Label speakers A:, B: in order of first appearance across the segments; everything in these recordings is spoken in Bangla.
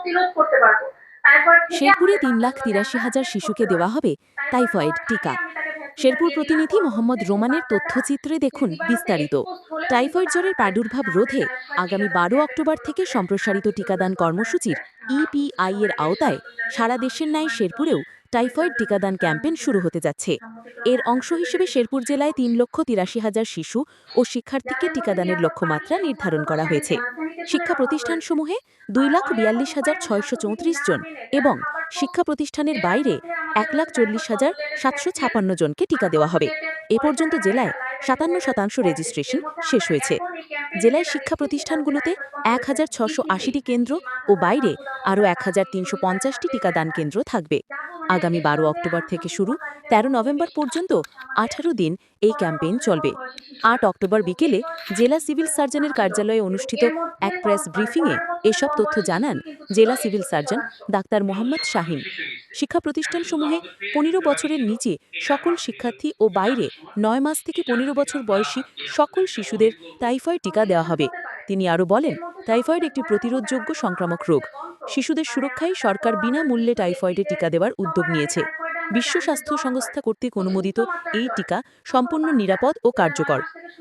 A: প্রতিরোধ করতে পারব।
B: শেরপুরে তিন লাখ তিরাশি হাজার শিশুকে দেওয়া হবে টাইফয়েড টিকা। শেরপুর প্রতিনিধি মোহাম্মদ রোমানের তথ্যচিত্রে দেখুন বিস্তারিত। টাইফয়েড জ্বরের প্রাদুর্ভাব রোধে আগামী বারো অক্টোবর থেকে সম্প্রসারিত টিকাদান কর্মসূচির ইপিআই এর আওতায় সারা দেশের ন্যায় শেরপুরেও টাইফয়েড টিকাদান ক্যাম্পেইন শুরু হতে যাচ্ছে। এর অংশ হিসেবে শেরপুর জেলায় তিন লক্ষ তিরাশি হাজার শিশু ও শিক্ষার্থীকে টিকাদানের লক্ষ্যমাত্রা নির্ধারণ করা হয়েছে। শিক্ষা প্রতিষ্ঠানসমূহে দুই লাখ বিয়াল্লিশ হাজার ছয়শো চৌত্রিশ জন এবং শিক্ষা প্রতিষ্ঠানের বাইরে এক লাখ চল্লিশ হাজার সাতশো ছাপান্ন জনকে টিকা দেওয়া হবে। এ পর্যন্ত জেলায় সাতান্ন শতাংশ রেজিস্ট্রেশন শেষ হয়েছে। জেলায় শিক্ষা প্রতিষ্ঠানগুলোতে এক হাজার ছশো আশিটি কেন্দ্র ও বাইরে আরও এক হাজার তিনশো পঞ্চাশটি টিকাদান কেন্দ্র থাকবে। আগামী বারো অক্টোবর থেকে শুরু তেরো নভেম্বর পর্যন্ত আঠারো দিন এই ক্যাম্পেইন চলবে। আট অক্টোবর বিকেলে জেলা সিভিল সার্জনের কার্যালয়ে অনুষ্ঠিত এক প্রেস ব্রিফিংয়ে এসব তথ্য জানান জেলা সিভিল সার্জন ডাক্তার মোহাম্মদ শাহিন। শিক্ষা প্রতিষ্ঠানসমূহে পনেরো বছরের নিচে সকল শিক্ষার্থী ও বাইরে নয় মাস থেকে পনেরো বছর বয়সী সকল শিশুদের টাইফয়েড টিকা দেওয়া হবে। তিনি আরও বলেন, টাইফয়েড একটি প্রতিরোধযোগ্য সংক্রামক রোগ। শিশুদের সুরক্ষায় সরকার বিনামূল্যে টাইফয়েডে টিকা দেওয়ার উদ্যোগ নিয়েছে। বিশ্ব স্বাস্থ্য সংস্থা কর্তৃক অনুমোদিত এই টিকা সম্পূর্ণ নিরাপদ ও কার্যকর।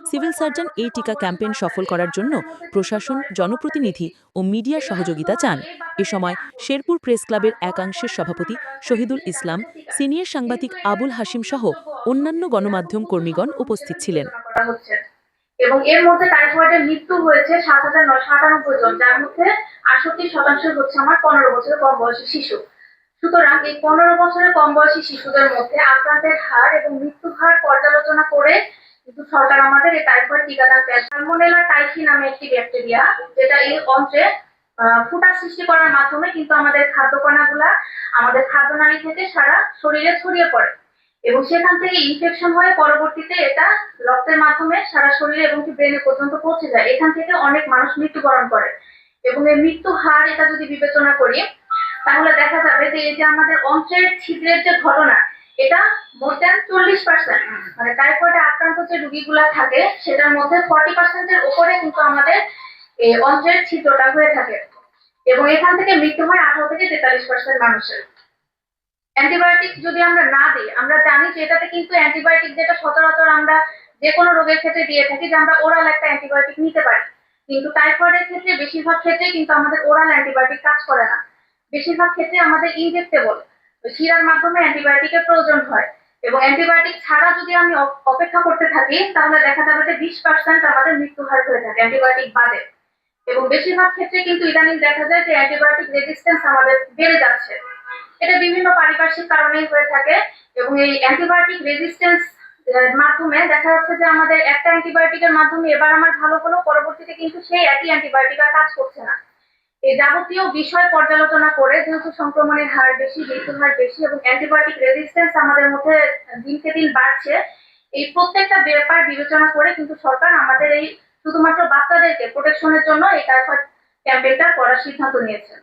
B: সিভিল সার্জন এই টিকা ক্যাম্পেইন সফল করার জন্য প্রশাসন, জনপ্রতিনিধি ও মিডিয়া সহযোগিতা চান। এ সময় শেরপুর প্রেস ক্লাবের একাংশের সভাপতি শহীদুল ইসলাম, সিনিয়র সাংবাদিক আবুল হাসিম সহ অন্যান্য গণমাধ্যম কর্মীগণ উপস্থিত ছিলেন।
A: এবং এর মধ্যে টাইফয়েডের মৃত্যু হয়েছে সাত হাজার নয়শো আটানব্বই জন, যার মধ্যে আটষট্টি শতাংশ হচ্ছে আমার পনেরো বছরের কম বয়সী শিশু। সুতরাং এই পনেরো বছরের কম বয়সী শিশুদের মধ্যে আক্রান্তের হার এবং মৃত্যু হার পর্যালোচনা করে কিন্তু সরকার আমাদের এই টাইফয়েড টিকাদান সালমোনেলা টাইফি নামে একটি ব্যাকটেরিয়া যেটা এই অন্ত্রে ফুটা সৃষ্টি করার মাধ্যমে কিন্তু আমাদের খাদ্য কণাগুলা আমাদের খাদ্যনালী থেকে সারা শরীরে ছড়িয়ে পড়ে। এবং সেখান থেকে ইনফেকশন হয়ে পরবর্তীতে এটা রক্তের মাধ্যমে সারা শরীরে এবং কি ব্রেনে পর্যন্ত পৌঁছে যায়। এখান থেকে অনেক মানুষ মৃত্যুবরণ করে। এবং এই মৃত্যু হার এটা যদি বিবেচনা করি তাহলে দেখা যাবে যে এই যে আমাদের অন্ত্রের ছিদ্রের যে ঘটনা, এটা মোর দেন চল্লিশ পার্সেন্ট মানে টাইফয়েডে আক্রান্ত যে রুগীগুলা থাকে, সেটার মধ্যে ফর্টি পার্সেন্টের উপরে কিন্তু আমাদের এই অন্ত্রের ছিদ্রটা হয়ে থাকে। এবং এখান থেকে মৃত্যু হয় আঠারো থেকে তেতাল্লিশ পার্সেন্ট মানুষের। অ্যান্টিবায়োটিক যদি আমরা না দিই, আমরা জানি যে এটাতে কিন্তু অ্যান্টিবায়োটিক যেটা সচরাচর আমরা যে কোনো রোগের ক্ষেত্রে দিয়ে থাকি যে আমরা ওরাল একটা অ্যান্টিবায়োটিক নিতে পারি। কিন্তু টাইফয়েডের ক্ষেত্রে বেশিরভাগ ক্ষেত্রে কিন্তু আমাদের ওরাল অ্যান্টিবায়োটিক কাজ করে না। বেশিরভাগ ক্ষেত্রে আমাদের ইনজেক্টেবল শিরার মাধ্যমে অ্যান্টিবায়োটিকের প্রয়োজন হয় এবং অ্যান্টিবায়োটিক ছাড়া যদি আমি অপেক্ষা করতে থাকি, তাহলে দেখা যাবে যে বিশ পার্সেন্ট আমাদের মৃত্যু হার হয়ে থাকে অ্যান্টিবায়োটিক বাদে। এবং বেশিরভাগ ক্ষেত্রে কিন্তু ইদানিং দেখা যায় যে অ্যান্টিবায়োটিক রেজিস্ট্যান্স আমাদের বেড়ে যাচ্ছে। এটা বিভিন্ন পারিপার্শ্বিক কারণেই হয়ে থাকে এবং এই অ্যান্টিবায়োটিক রেজিস্ট্যান্স মাধ্যমে দেখা যাচ্ছে যে আমাদের একটা অ্যান্টিবায়োটিকের মাধ্যমে এবার আমার ভালো হলো পরবর্তীতে কিন্তু সেই একই অ্যান্টিবায়োটিক আর কাজ করছে না। এই যাবতীয় বিষয় পর্যালোচনা করে, যেহেতু সংক্রমণের হার বেশি, মৃত্যুর হার বেশি এবং অ্যান্টিবায়োটিক রেজিস্ট্যান্স আমাদের মধ্যে দিনকে দিন বাড়ছে, এই প্রত্যেকটা ব্যাপার বিবেচনা করে কিন্তু সরকার আমাদের এই শুধুমাত্র বাচ্চাদেরকে প্রোটেকশনের জন্য এই টাইফয়েড ক্যাম্পেইনটা করার সিদ্ধান্ত নিয়েছে।